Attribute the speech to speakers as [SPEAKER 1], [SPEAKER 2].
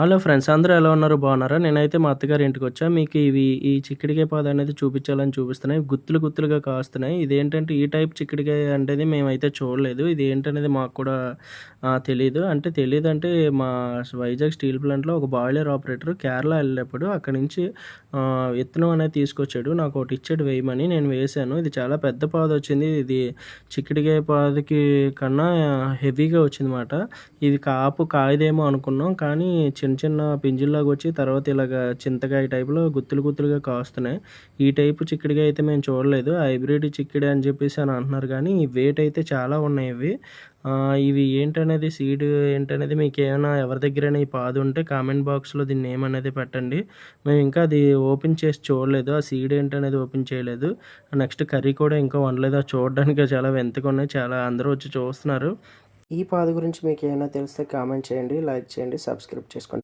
[SPEAKER 1] Hello friends అందరూ ఎలా ఉన్నారు? బాగున్నారా? నేనైతే మా అత్తగారి ఇంటికి వచ్చా. మీకు ఇవి ఈ చిక్కుడుకాయ పాద అనేది చూపించాలని చూపిస్తున్నాయి. గుత్తులు గుత్తులుగా కాస్తున్నాయి. ఇదేంటంటే ఈ టైప్ చిక్కుడుకాయ అనేది మేమైతే చూడలేదు. ఇది ఏంటనేది మాకు కూడా తెలియదు అంటే తెలియదు అంటే మా వైజాగ్ స్టీల్ ప్లాంట్లో ఒక బాయిలర్ ఆపరేటర్ కేరళ వెళ్ళినప్పుడు అక్కడి నుంచి విత్తనం అనేది తీసుకొచ్చాడు. నాకు ఒకటి ఇచ్చాడు వేయమని నేను వేసాను ఇది చాలా పెద్ద పాద వచ్చింది. ఇది చిక్కుడుకాయ పాదకి కన్నా హెవీగా వచ్చిందన్నమాట ఇది కాపు కాయదేమో అనుకున్నాం. కానీ చిన్న చిన్న పింజుల్లాగా వచ్చి తర్వాత ఇలాగ చింతకాయ టైప్లో గుత్తులు గుత్తులుగా కాస్తున్నాయి. ఈ టైపు చిక్కుడుగా అయితే మేము చూడలేదు. హైబ్రిడ్ చిక్కుడు అని చెప్పేసి అని అంటున్నారు కానీ వెయిట్ అయితే చాలా ఉన్నాయి ఇవి. ఇవి ఏంటనేది సీడ్ ఏంటనేది మీకు ఏమైనా ఎవరి దగ్గరైనా ఈ పాదు ఉంటే కామెంట్ బాక్స్లో దీన్ని నేమ్ అనేది పెట్టండి. మేము ఇంకా అది ఓపెన్ చేసి చూడలేదు. ఆ సీడ్ ఏంటనేది ఓపెన్ చేయలేదు. నెక్స్ట్ కర్రీ కూడా ఇంకా వండలేదు. అది చూడడానికి చాలా వింతగా ఉన్నాయి. చాలా అందరూ వచ్చి చూస్తున్నారు. ఈ పాదు గురించి మీకు ఏమైనా తెలిస్తే కామెంట్ చేయండి లైక్ చేయండి సబ్స్క్రైబ్ చేసుకోండి.